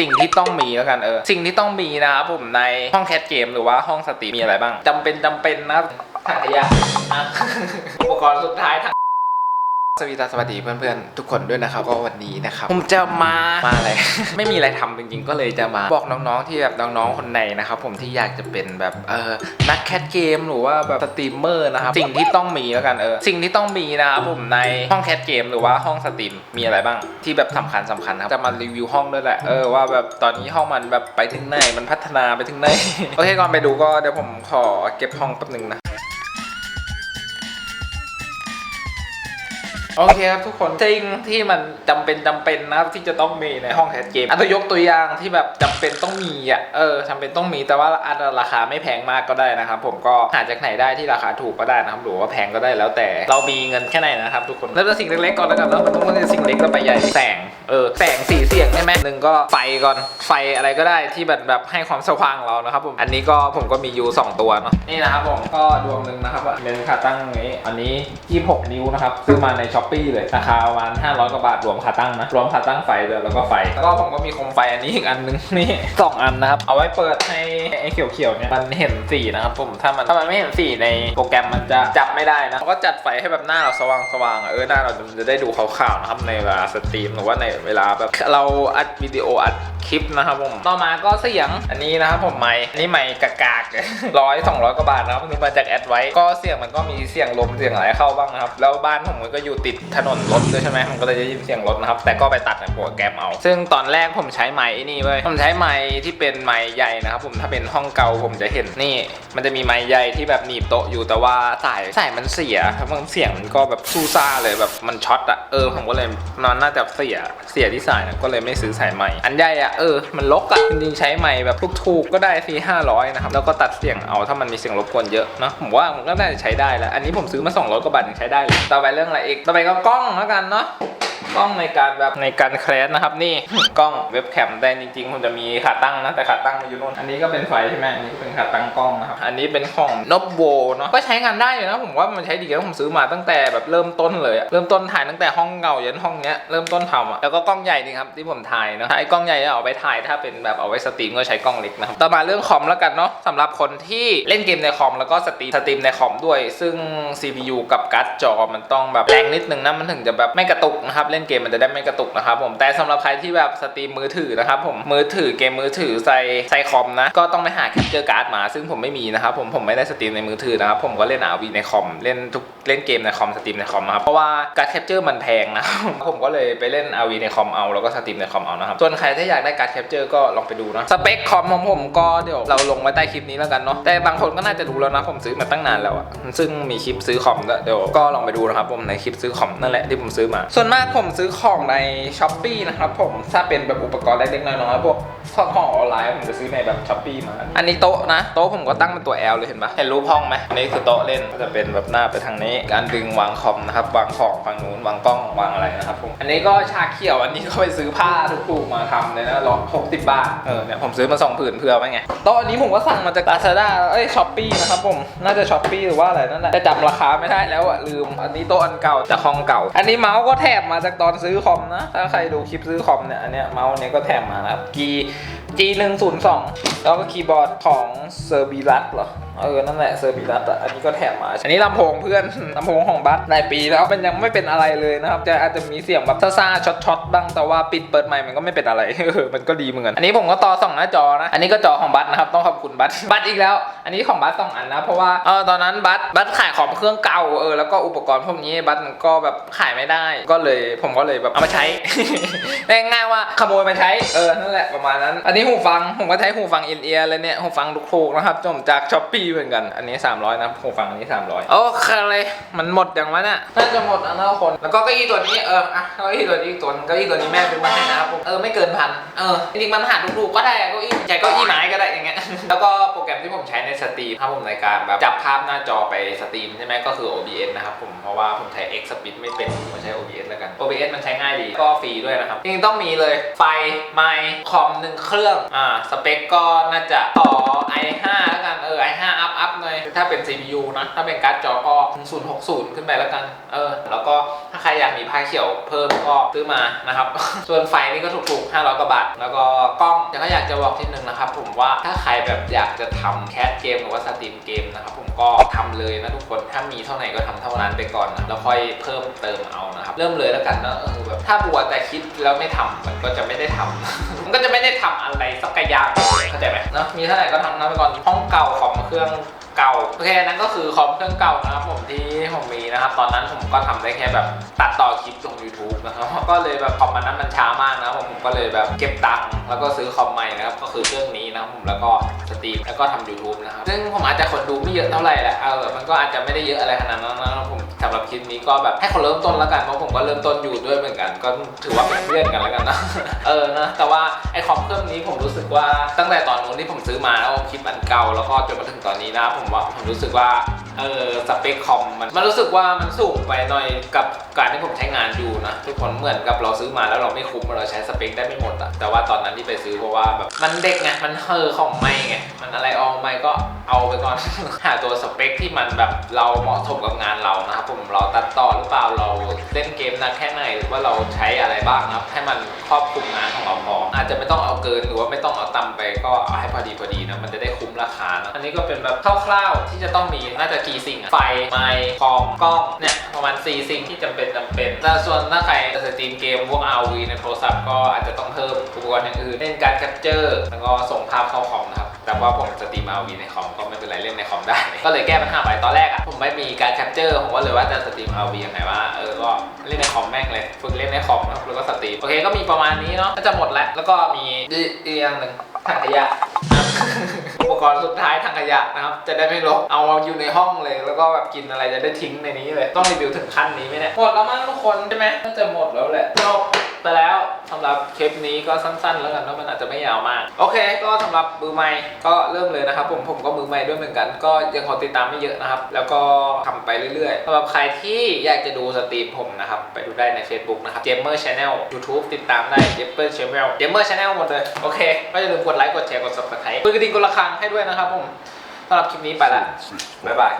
สิ่งที่ต้องมีแล้วกันเออ สิ่งที่ต้องมีนะครับผมในห้องแคสเกมหรือว่าห้องสตรีมีอะไรบ้างจำเป็นจำเป็นนะครับถังขยะอะอุปกรณ์สุดท้ายถัง สวัสดีสวัสดีเพื่อนๆ ทุกคนด้วยนะครับก็วันนี้นะครับผมจะมามาอะไร ไม่มีอะไรทำจริงๆ ก็เลยจะมาบอกน้องๆที่แบบน้องๆคนไหนนะครับผมที่อยากจะเป็นแบบเออนักแคสเกมหรือว่าแบบสตรีมเมอร์นะครับสิ่งที่ต้องมีแล้วกันเออสิ่งที่ต้องมีนะครับผมในห้องแคสเกมหรือว่าห้องสตรีมมีอะไรบ้างที่แบบสำคัญสำคัญครับจะมารีวิวห้องด้วยแหละเออว่าแบบตอนนี้ห้องมันแบบไปถึงไหนมันพัฒนาไปถึงไหนโอเคก่อนไปดูก็เดี๋ยวผมขอเก็บห้องแป๊บนึงนะ โอเคครับทุกคนสิ่งที่มันจำเป็นจำเป็นนะครับที่จะต้องมีในห้องแคสเกมอันตัวยกตัวอย่างที่แบบจำเป็นต้องมีอะเออจำเป็นต้องมีแต่ว่าอันราคาไม่แพงมากก็ได้นะครับ ผมก็หาจากไหนได้ที่ราคาถูกก็ได้นะครับหรือว่าแพงก็ได้แล้วแต่เรามีเงินแค่ไหนนะครับทุกคนเริ่มจากสิ่งเล็กๆก่อนแล้วกันแล้วมันต้องเป็นสิ่งเล็กแล้วไปใหญ่แสง เออแสงสีเสียงใช่ไหมหนึ่งก็ไฟก่อนไฟอะไรก็ได้ที่แบบแบบให้ความสว่างเรานะครับผมอันนี้ก็ผมก็มียูสองตัวเนาะนี่นะครับผมก็ดวงหนึ่งนะครับเป็นขาตั้งนี้อันนี้ 26 นิ้วนะครับซื้อมาในช้อปปี้เลยราคาประมาณ500กว่าบาทรวมขาตั้งนะรวมขาตั้งไฟด้วยแล้วก็ไฟแล้วก็ผมก็มีโคมไฟอันนี้อีกอันนึงนี่สองอันนะครับเอาไว้เปิดให้ไอ้เขียวๆเนี่ยมันเห็นสีนะครับผมถ้ามันถ้ามันไม่เห็นสีในโปรแกรมมันจะจับไม่ได้นะเราก็จัดไฟให้แบบหน้าเราสว่างๆอะเออหน้าเราจะได้ดูขาวๆนะครับในเวลาสตรีมหรือว่าในเวลาแบบเราอัดวิดีโออัด คลิปนะครับผม ต่อมาก็เสียง อันนี้นะครับผมไมค์อันนี้ไมค์กากๆร้อยสองร้อยกว่าบาทนะครับนี่มาจากแอดไว้ ก็เสียงมันก็มีเสียงลมเสียงอะไรเข้าบ้างนะครับ แล้วบ้านผมมันก็อยู่ติดถนนรถด้วยใช่ไหมมันก็เลยจะยินเสียงรถนะครับ แต่ก็ไปตัดในโปรแกรมเอา ซึ่งตอนแรกผมใช้ไมค์ไอ้นี่เว้ย ผมใช้ไมค์ที่เป็นไมค์ใหญ่นะครับผม ถ้าเป็นห้องเก่าผมจะเห็นนี่ มันจะมีไมค์ใหญ่ที่แบบหนีบโต๊ะอยู่ แต่ว่าสายสายมันเสียครับมันเสียงมันก็แบบซูซ่าเลยแบบมันช็อตอะเออผมก็เลยนอนน่าจะเสีย เสียที่สายนะก็เลยไม่ซื้อสายใหม่ อันใหญ่อะเออ มันลกอะจริงๆใช้ไมค์แบบถูกๆก็ได้ซีห้าร้อยนะครับ แล้วก็ตัดเสียงเอาถ้ามันมีเสียงรบกวนเยอะเนาะผมว่ามันก็น่าจะใช้ได้แล้ว อันนี้ผมซื้อมา200กว่าบาทยังใช้ได้เลยต่อไปเรื่องอะไรอีกต่อไปก็กล้องแล้วกันเนาะ กล้องในการแบบในการแคสนะครับนี่กล้องเว็บแคมแต่จริงๆผมจะมีขาตั้งนะแต่ขาตั้งมันอยู่นู่นอันนี้ก็เป็นไฟใช่ไหมอันนี้ก็เป็นขาตั้งกล้องนะครับอันนี้เป็นของนบโวเนาะก็ใช้งานได้อยู่นะผมว่ามันใช้ดีแล้วผมซื้อมาตั้งแต่แบบเริ่มต้นเลยเริ่มต้นถ่ายตั้งแต่ห้องเก่ายันห้องเนี้ยเริ่มต้นทำอะแล้วก็กล้องใหญ่นี่ครับที่ผมถ่ายเนาะไอ้กล้องใหญ่เอาไปถ่ายถ้าเป็นแบบเอาไว้สตรีมก็ใช้กล้องเล็กนะครับต่อมาเรื่องคอมแล้วกันเนาะสำหรับคนที่เล่นเกมในคอมแล้วก็สตรีมสตรีมในคอมด้วย ซึ่ง CPU กับการ์ดจอมันต้องแบบแรงนิดนึงนะมันถึงจะแบบไม่กระตุกนะครับเล่นเกมมันจะได้ไม่กระตุกนะครับผมแต่สำหรับใครที่แบบสตรีมมือถือนะครับผมมือถือเกมมือถือใส่ใส่คอมนะก็ต้องไปหาแคปเจอร์การ์ดมา ซึ่งผมไม่มีนะครับผมผมไม่ได้สตรีมในมือถือนะครับผมก็เล่น RV ในคอมเล่นทุกเล่นเกมในคอมสตรีมในคอมนะครับเพราะว่าการ์ดแคปเจอร์มันแพงนะผมก็เลยไปเล่น RV ในคอมเอาแล้วก็สตรีมในคอมเอานะครับส่วนใครที่อยากได้การ์ดแคปเจอร์ก็ลองไปดูนะสเปคคอมของผมก็เดี๋ยวเราลงไว้ใต้คลิปนี้แล้วกันเนาะแต่บางคนก็น่าจะรู้แล้วนะผมซื้อมาตั้งนานแล้วอะซึ่งมีคลิปซื้อคอมเดี๋ยวก็ลองไปดูนะครับผมในคลิปซื้อคอมนั่นแหละที่ผมซื้อมา ส่วนมากผมซื้อของในช้อปปีนะครับผมถ้าเป็นแบบอุปกรณ์เล็กๆน้อยๆพวกของออนไลน์ผมจะซื้อในแบบช้อปปีมา อันนี้โต๊ะนะ โต๊ะผมก็ตั้งเป็นตัว L เลยเห็นปะเห็นรูปห้องไหมอันนี้คือโต๊ะเล่นก็จะเป็นแบบหน้าไปทางนี้ การดึงวางคอมนะครับวางของฝั่งนู้นวางกล้องวางอะไรนะครับผมอันนี้ก็ชาเขียวอันนี้ก็ไปซื้อผ้าถูกๆมาทำเลยนะร้อยหกสิบบาทเออเนี่ยผมซื้อมาสองผืนเพื่อไว้ไงโต๊ะอันนี้ผมก็สั่งมาจาก Lazada เอ้ยช้อปปีนะครับผมน่าจะช้อปปีหรือว่าอะไรนั่นแหละแต่จำราคาไม่ได้แล้วอะลืม อันนี้โต๊ะอันเก่าจากห้องเก่า อันนี้เมาส์ก็แถบมาจากตอนซื้อคอมนะ ถ้าใครดูคลิปซื้อคอมเนี่ย อันเนี้ยเมาส์เนี้ยก็แถมมานะครับ G G 1 0 2แล้วก็คีย์บอร์ดของเซอร์บีรัตเหรอ เออ นั่นแหละเซอร์บีรัตอะอันนี้ก็แถมมา อันนี้ลำโพงเพื่อน ลำโพงของบัสหลายปีแล้วมันยังไม่เป็นอะไรเลยนะครับ จะอาจจะมีเสียงแบบซ่าๆช็อตๆบ้าง แต่ว่าปิดเปิดใหม่มันก็ไม่เป็นอะไร เออ มันก็ดีเหมือนกัน อันนี้ผมก็ต่อสองหน้าจอนะ อันนี้ก็จอของบัสนะครับ ต้องขอบคุณบัสบัสอีกแล้ว อันนี้ของบัสสองอันนะ เพราะว่าเออตอนนั้นบัสบัสขายของเครื่องเก่าเออแล้วก็อุปกรณ์พวกนี้บัสมันก็แบบขายไม่ได้ ก็เลยผมก็เลยแบบเอามาใช้ ง่ายๆว่าขโมยมาใช้เออนั่นแหละประมาณนั้น อันนี้หูฟังผมก็ใช้หูฟังอินเอียร์เลยเนี่ยหูฟังถูกๆนะครับจมจากช้อปปี้เหมือนกันอันนี้ 300นะหูฟังอันนี้ 300โอเคเลยมันหมดอย่างวะเนี่ยน่าจะหมดอันละคนแล้วก็เก้าอี้ตัวนี้เอออะเก้าอี้ตัวนี้อีกตัวนึงเก้าอี้ตัวนี้แม่ซื้อมาให้นะครับผมเออไม่เกินพันเออจริงๆมันหาถูกๆก็ได้อะเก้าอี้ใช้เก้าอี้ไม้ก็ได้อย่างเงี้ยแล้วก็โปรแกรม ที่ผมใช้ในสตรีมครับผมในการแบบจับภาพหน้าจอไปสตรีมใช่ไหมก็คือ OBS นะครับผมเพราะว่าผมใช้ X Speed ไม่เป็นผมใช้ OBS แล้วกัน OBS มันใช้ง่ายดีก็ฟรีด้วยนะครับจริงต้องมีเลยไฟไมค์คอมหนึ่งเครื่องอ่าสเปคก็น่าจะต่อ i5 แล้วกันเออ i5 อัพอัพหน่อยถ้าเป็น CPU นะถ้าเป็นการ์ดจอก็ 060 ขึ้นไปแล้วกันเออแล้วก็ ใครอยากมีผ้าเขียวเพิ่มก็ซื้อมานะครับ ส่วนไฟนี่ก็ถูกๆ 500กว่าบาท แล้วก็กล้องแต่ก็อยากจะบอกทีนึงนะครับผมว่าถ้าใครแบบอยากจะทำแคสเกมหรือว่าสตรีมเกมนะครับผมก็ทำเลยนะทุกคน ถ้ามีเท่าไหร่ก็ทำเท่านั้นไปก่อนนะแล้วค่อยเพิ่มเติมเอานะครับ เริ่มเลยแล้วกันนะเออแบบถ้าบัวแต่คิดแล้วไม่ทำมันก็จะไม่ได้ทำมันก็จะไม่ได้ทำอะไรสักอย่างเข้าใจไหมเนอะมีเท่าไหร่ก็ทำนะไปก่อนห้องเก่าของเครื่อง เก่าโอเคนั่นก็คือคอมเครื่องเก่านะครับผมที่ผมมีนะครับ ตอนนั้นผมก็ทำได้แค่แบบตัดต่อคลิปลง YouTube นะครับก็เลยแบบคอมมันนั้นมันช้า ก็เลยแบบเก็บตังค์แล้วก็ซื้อคอมใหม่นะครับ ก็คือเครื่องนี้นะครับผมแล้วก็สตรีมแล้วก็ทำ YouTube นะครับ ซึ่งผมอาจจะคนดูไม่เยอะเท่าไหร่แหละเออมันก็อาจจะไม่ได้เยอะอะไรขนาดนั้นนะผมสำหรับคลิปนี้ก็แบบให้คนเริ่มต้นแล้วกันเพราะผมก็เริ่มต้นอยู่ด้วยเหมือนกัน ก็ถือว่าเป็นเพื่อนกันแล้วกันนะเออนะแต่ว่าไอคอมเครื่องนี้ผมรู้สึกว่าตั้งแต่ตอนนู้นที่ผมซื้อมาแล้วคลิปอันเก่าแล้วก็จนมาถึงตอนนี้นะผมว่าผมรู้สึกว่า เออสเปคคอมมันมันรู้สึกว่ามันสูงไปหน่อยกับการที่ผมใช้งานอยู่นะทุกคนเหมือนกับเราซื้อมาแล้วเราไม่คุ้มเราใช้สเปคได้ไม่หมดอะแต่ว่าตอนนั้นที่ไปซื้อเพราะว่าแบบมันเด็กไงมันเฮอของไม่ไงมันอะไรออกไม่ก็เอาไปก่อน หาตัวสเปคที่มันแบบเราเหมาะสมกับงานเรานะครับผมเราตัดต่อหรือเปล่าเราเล่นเกมนานแค่ไหนหรือว่าเราใช้อะไรบ้างนะครับให้มันครอบคลุมงานของเราพออาจจะไม่ต้องเอาเกินหรือว่าไม่ต้องเอาต่ำไปก็เอาให้พอดีพอดีนะมันจะได้คุ้มราคานะอันนี้ก็เป็นแบบคร่าวๆที่จะต้องมีน่าจะกี่สิ่งอะไฟ ไมค์คอม กล้อง เนี่ยประมาณ 4 สิ่งที่จำเป็นจำเป็นแต่ส่วนถ้าใครจะสตรีมเกมพวก RV ในโทรศัพท์ก็อาจจะต้องเพิ่มอุปกรณ์อย่างอื่น เล่นการแคปเจอร์ แล้วก็ส่งภาพเข้าคอมนะครับ แต่ว่าผมสตรีม RV ในคอมก็ไม่เป็นไรเล่นในคอมได้ ก็เลยแก้ปัญหาไปตอนแรกอะผมไม่มีการแคปเจอร์ผมก็เลยว่าจะสตรีม RV ยังไงว่าเออก็เล่นในคอมแม่งเลยฝึกเล่นในคอมนะครับแล้วก็สตรีมโอเคก็มีประมาณนี้เนาะก็จะหมดแล้วแล้วก็มีอีกอย่างหนึ่งถังขยะ อุปกรณ์สุดท้ายทางขยะนะครับ จะได้ไม่รกเอามาอยู่ในห้องเลย แล้วก็แบบกินอะไรจะได้ทิ้งในนี้เลย ต้องรีวิวถึงขั้นนี้ไหมเนี่ย หมดแล้วมั้งทุกคนใช่ไหมน่าจะหมดแล้วแหละจบไปแล้วสำหรับคลิปนี้ก็สั้น ๆ แล้วกันว่าะมันอาจจะไม่ยาวมาก โอเค ก็สำหรับมือใหม่ก็เริ่มเลยนะครับผมผมก็มือใหม่ด้วยเหมือนกัน ก็ยังขอติดตามไม่เยอะนะครับ แล้วก็ทำไปเรื่อยๆสำหรับใครที่อยากจะดูสตรีมผมนะครับ ไปดูได้ใน Facebook นะครับ Gamer Channel YouTube ติดตามได้ Gamer Channel Gamer Channel หมดเลย โอเค ก็อย่าลืมกดไลค์กดแชร์กด subscribe กดกระดิ่งกดระฆังให้ด้วยนะครับผมสำหรับคลิปนี้ไปละบ๊ายบาย